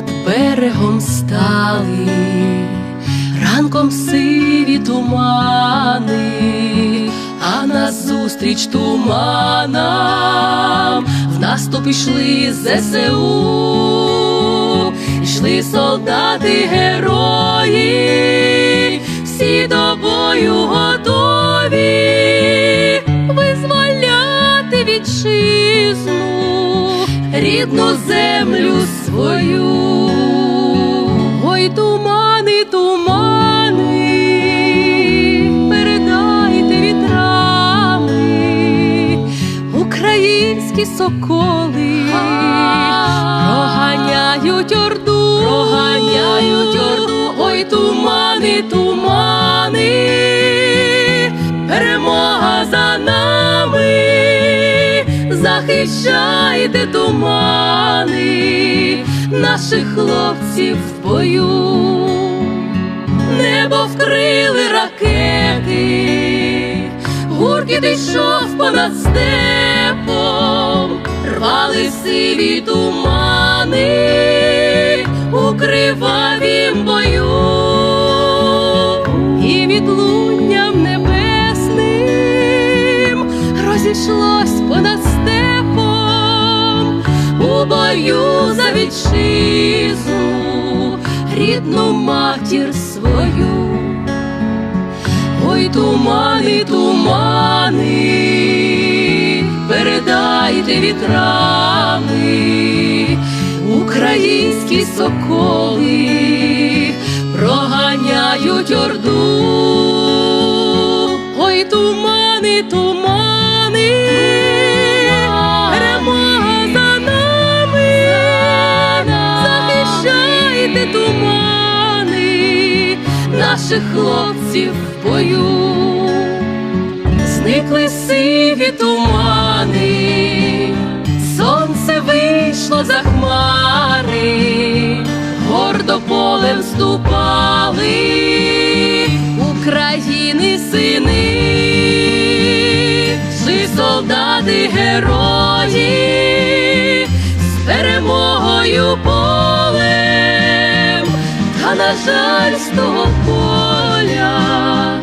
над берегом стали, ранком сиві тумани, а назустріч туманам в наступ ішли ЗСУ, йшли солдати герої, всі до бою готові визволяти вітчизну, рідну землю свою. Ой, тумани, тумани, передайте вітрами, українські соколи. Проганяють орду, проганяють орду, ой, тумани, тумани, захищайте тумани, наших хлопців в бою, небо вкрили ракети, гуркіт йшов понад степом, рвали сиві тумани у кривавім бою, і відлунням небесним розійшлось понад у бою за вітчизну, рідну матір свою. Ой, тумани, тумани, передайте вітрами, українські соколи проганяють орду. Ой, тумани, тумани, наших хлопців в бою. Зникли сиві тумани, сонце вийшло за хмари, гордо полем ступали України сини, Жи солдати герої з перемогою на жаль з того поля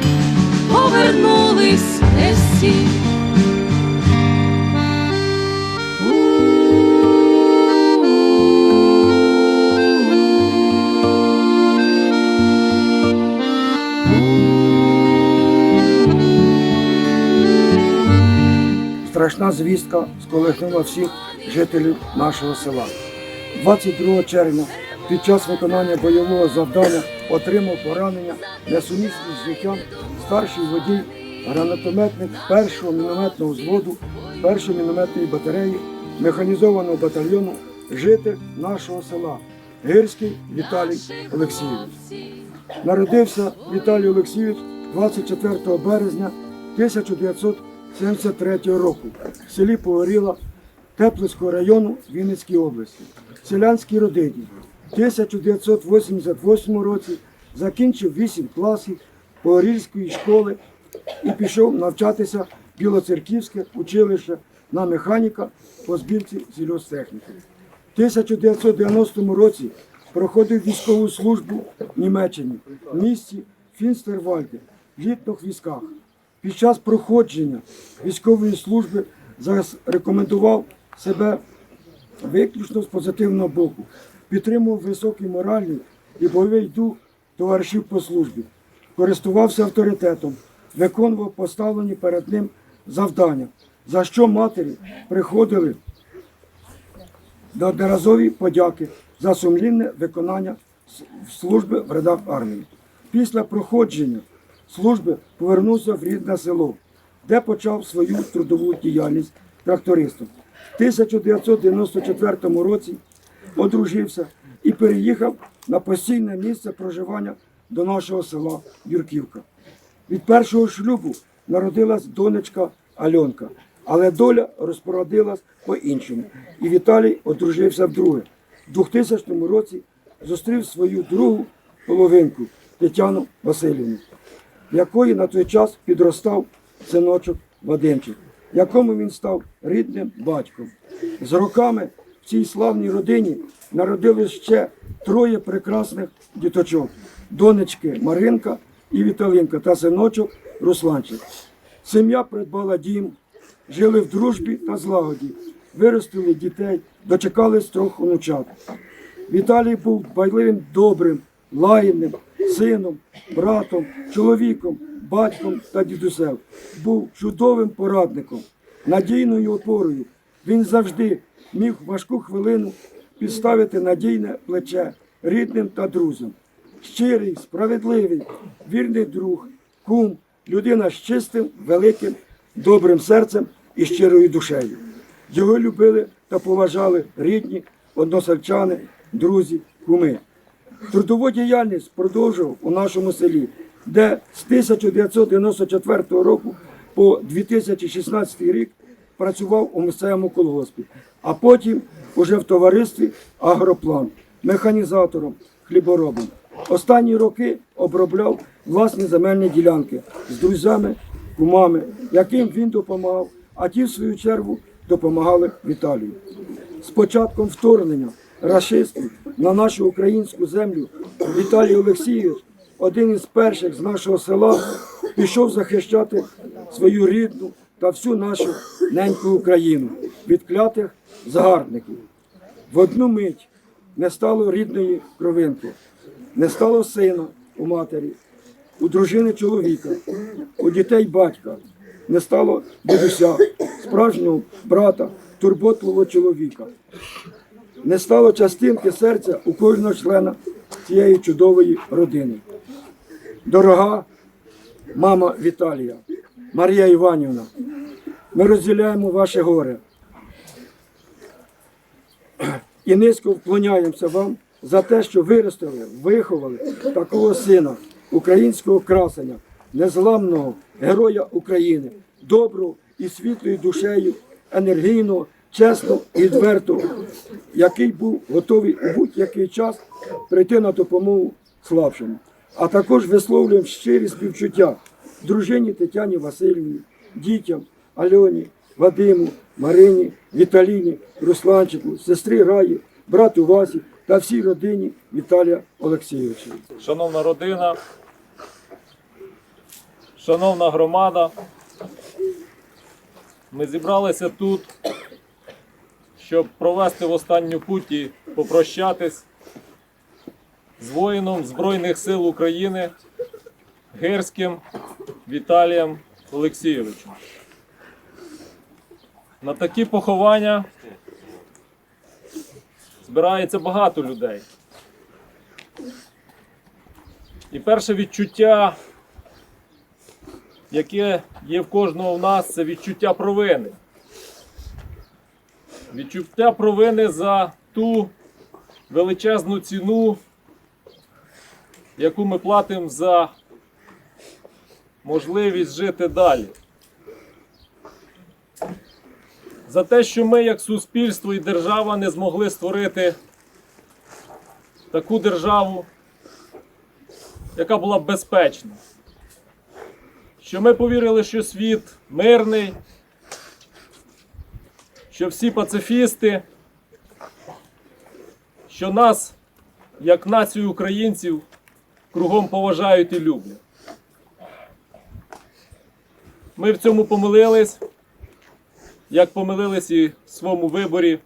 повернулись не всі. Страшна звістка сколихнула всіх жителів нашого села. 22 червня під час виконання бойового завдання отримав поранення несумісні з життям старший водій, гранатометник першого мінометного взводу, першої мінометної батареї, механізованого батальйону, житель нашого села Гирський Віталій Олексійович. Народився Віталій Олексійович 24 березня 1973 року в селі Погоріла Теплицького району Вінницької області. Селянській родині. В 1988 році закінчив 8 класів Погорільської школи і пішов навчатися Білоцерківське училище на механіка по збірці сільгосптехніки. В 1990 році проходив військову службу в Німеччині в місті Фінстервальде в літніх військах. Під час проходження військової служби зарекомендував себе виключно з позитивного боку, підтримував високий моральний і бойовий дух товаришів по службі, користувався авторитетом, виконував поставлені перед ним завдання, за що матері приходили неодноразові подяки за сумлінне виконання служби в рядах армії. Після проходження служби повернувся в рідне село, де почав свою трудову діяльність трактористом. В 1994 році одружився і переїхав на постійне місце проживання до нашого села Юрківка. Від першого шлюбу народилась донечка Альонка, але доля розпорядилась по-іншому. І Віталій одружився вдруге. У 2000 році зустрів свою другу половинку Тетяну Васильівну, якої на той час підростав синочок Вадимчик, якому він став рідним батьком. З роками цій славній родині народилось ще троє прекрасних діточок: донечки Маринка і Віталинка та синочок Русланчик. Сім'я придбала дім, жили в дружбі та злагоді, виростили дітей, дочекались трьох онучат. Віталій був дбайливим, добрим, лагідним, сином, братом, чоловіком, батьком та дідусем. Був чудовим порадником, надійною опорою. Він завжди міг важку хвилину підставити надійне плече рідним та друзям. Щирий, справедливий, вірний друг, кум, людина з чистим, великим, добрим серцем і щирою душею. Його любили та поважали рідні, односельчани, друзі, куми. Трудову діяльність продовжував у нашому селі, де з 1994 року по 2016 рік працював у місцевому колгоспі, а потім уже в товаристві Агроплан, механізатором, хліборобом. Останні роки обробляв власні земельні ділянки з друзями, кумами, яким він допомагав, а ті, в свою чергу, допомагали Віталію. З початком вторгнення рашистів на нашу українську землю Віталій Олексійович, один із перших з нашого села, пішов захищати свою рідну та всю нашу неньку Україну від клятих загарбників. В одну мить не стало рідної кровинки, не стало сина у матері, у дружини чоловіка, у дітей батька, не стало дідуся, справжнього брата, турботливого чоловіка. Не стало частинки серця у кожного члена цієї чудової родини. Дорога мама Віталія, Марія Іванівна, ми розділяємо ваше горе і низько вклоняємося вам за те, що виростили, виховали такого сина, українського красення, незламного героя України, доброго і світлою душею, енергійного, чесного і відвертого, який був готовий у будь-який час прийти на допомогу слабшому. А також висловлюємо щирі співчуття дружині Тетяні Васильівні, дітям Альоні, Вадиму, Марині, Віталіні, Русланчику, сестрі Раї, брату Васі та всій родині Віталія Олексійовича. Шановна родина, шановна громада, ми зібралися тут, щоб провести в останню путь і попрощатись з воїном Збройних сил України Герським Віталієм Олексійовичем. На такі поховання збирається багато людей. І перше відчуття, яке є в кожного в нас, це відчуття провини. Відчуття провини за ту величезну ціну, яку ми платимо за можливість жити далі. За те, що ми, як суспільство і держава, не змогли створити таку державу, яка була б безпечна. Що ми повірили, що світ мирний, що всі пацифісти, що нас, як націю українців, кругом поважають і люблять. Ми в цьому помилились, як помилились і в своєму виборі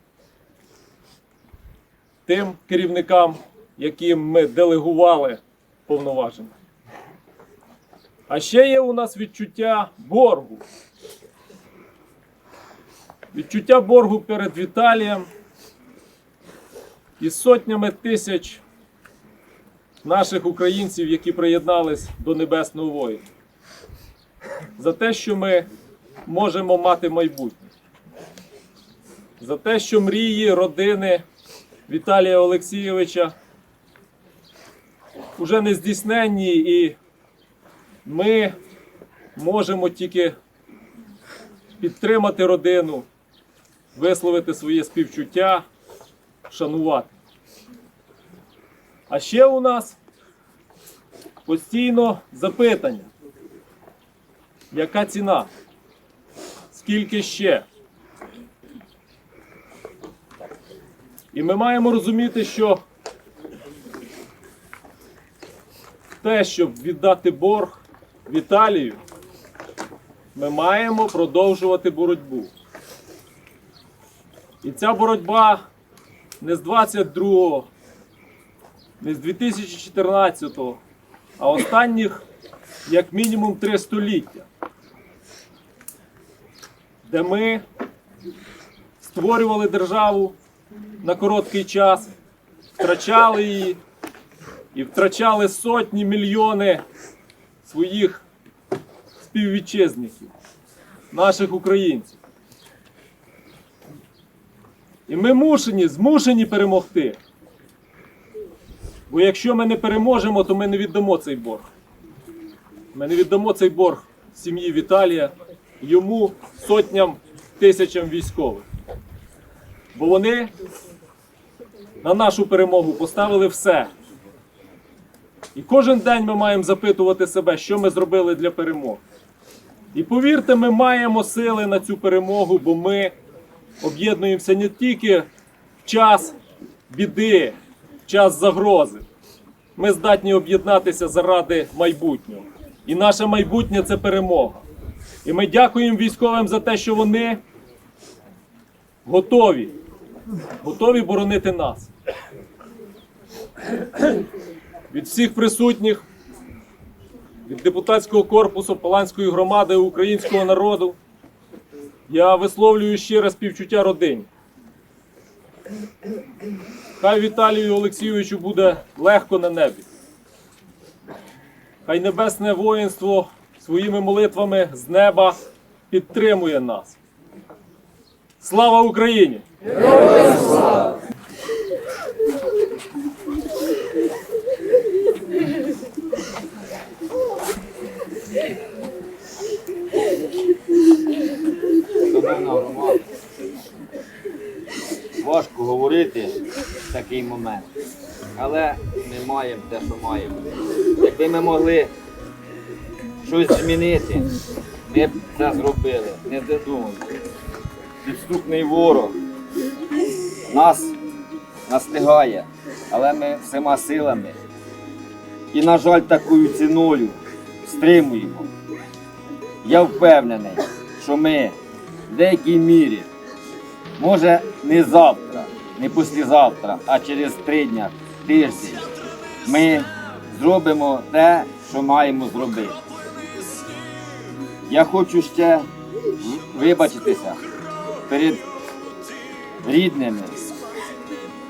тим керівникам, яким ми делегували повноваження. А ще є у нас відчуття боргу. Відчуття боргу перед Віталієм і сотнями тисяч наших українців, які приєднались до Небесного воїна. За те, що ми можемо мати майбутнє. За те, що мрії родини Віталія Олексійовича вже не здійсненні, і ми можемо тільки підтримати родину, висловити своє співчуття, шанувати. А ще у нас постійно запитання, яка ціна? Скільки ще? І ми маємо розуміти, що те, щоб віддати борг Віталію, ми маємо продовжувати боротьбу. І ця боротьба не з 22-го, не з 2014-го, а останніх як мінімум три століття, де ми створювали державу на короткий час, втрачали її і втрачали сотні мільйони своїх співвітчизників, наших українців. І ми мушені, змушені перемогти. Бо якщо ми не переможемо, то ми не віддамо цей борг. Ми не віддамо цей борг сім'ї Віталія, йому сотням тисячам військових. Бо вони на нашу перемогу поставили все. І кожен день ми маємо запитувати себе, що ми зробили для перемоги. І повірте, ми маємо сили на цю перемогу, бо ми об'єднуємося не тільки в час біди, в час загрози. Ми здатні об'єднатися заради майбутнього. І наше майбутнє це перемога. І ми дякуємо військовим за те, що вони готові, готові боронити нас. Від всіх присутніх, від депутатського корпусу Паланської громади українського народу, я висловлюю щире співчуття родині. Хай Віталію Олексійовичу буде легко на небі. Хай небесне воїнство своїми молитвами з неба підтримує нас. Слава Україні! Важко говорити в такий момент, але ми маємо те, що маємо. Якби ми могли щось змінити, ми це зробили, не додумали. Підступний ворог нас настигає, але ми всіма силами і, на жаль, такою ціною стримуємо. Я впевнений, що ми в деякій мірі, може не завтра, не післязавтра, а через три дня, тиждень, ми зробимо те, що маємо зробити. Я хочу ще вибачитися перед рідними,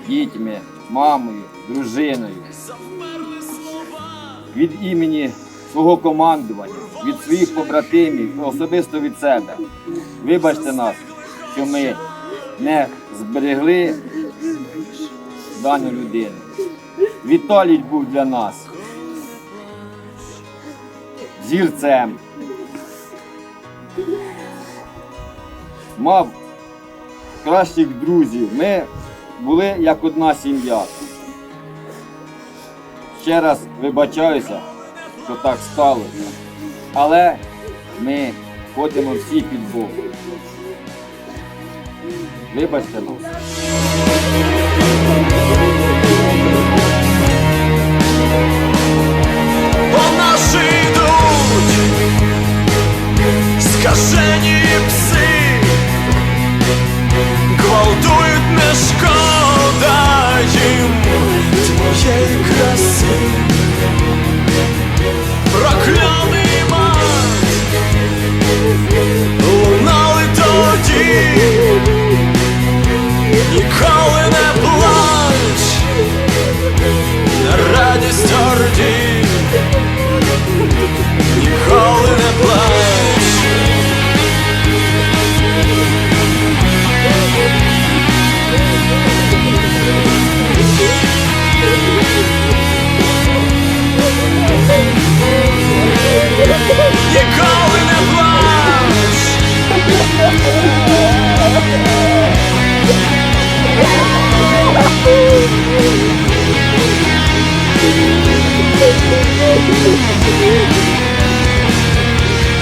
дітьми, мамою, дружиною від імені свого командування, від своїх побратимів, особисто від себе. Вибачте нас, що ми не зберегли дану людину. Віталій був для нас зірцем. Мав кращих друзів. Ми були як одна сім'я. Ще раз вибачаюся, що так сталося. Але ми ходимо всі під Богом. Вибачте нас.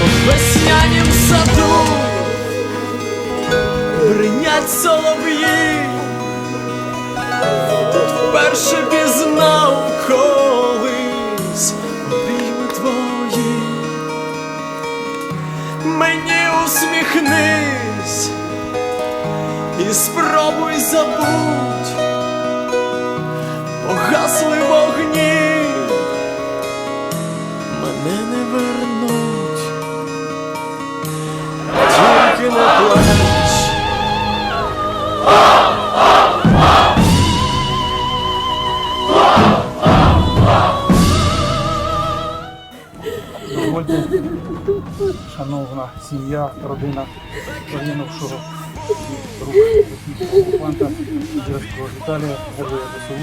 В веснянім саду бринять солов'ї, тут вперше пізнав колись обійми твої, мені усміхнись і спробуй забудь, погасли вогні. Сім'я, родина загинувшого рук окупанта Дірського Віталія Героя ЗСУ.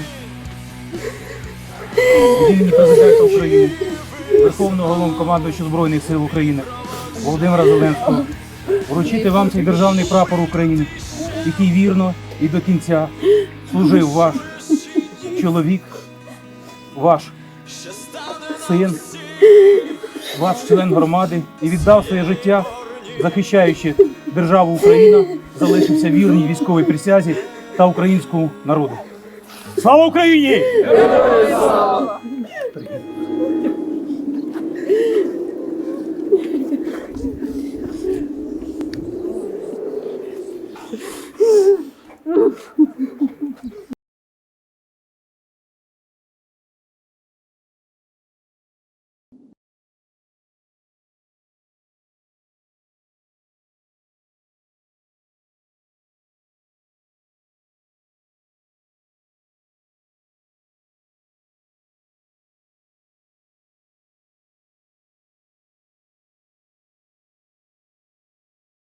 Президента України, Верховного Головнокомандуюча Збройних сил України Володимира Зеленського вручити вам цей державний прапор України, який вірно і до кінця служив ваш чоловік, ваш син ваш член громади і віддав своє життя, захищаючи державу Україна, залишився вірній військовій присязі та українському народу. Слава Україні!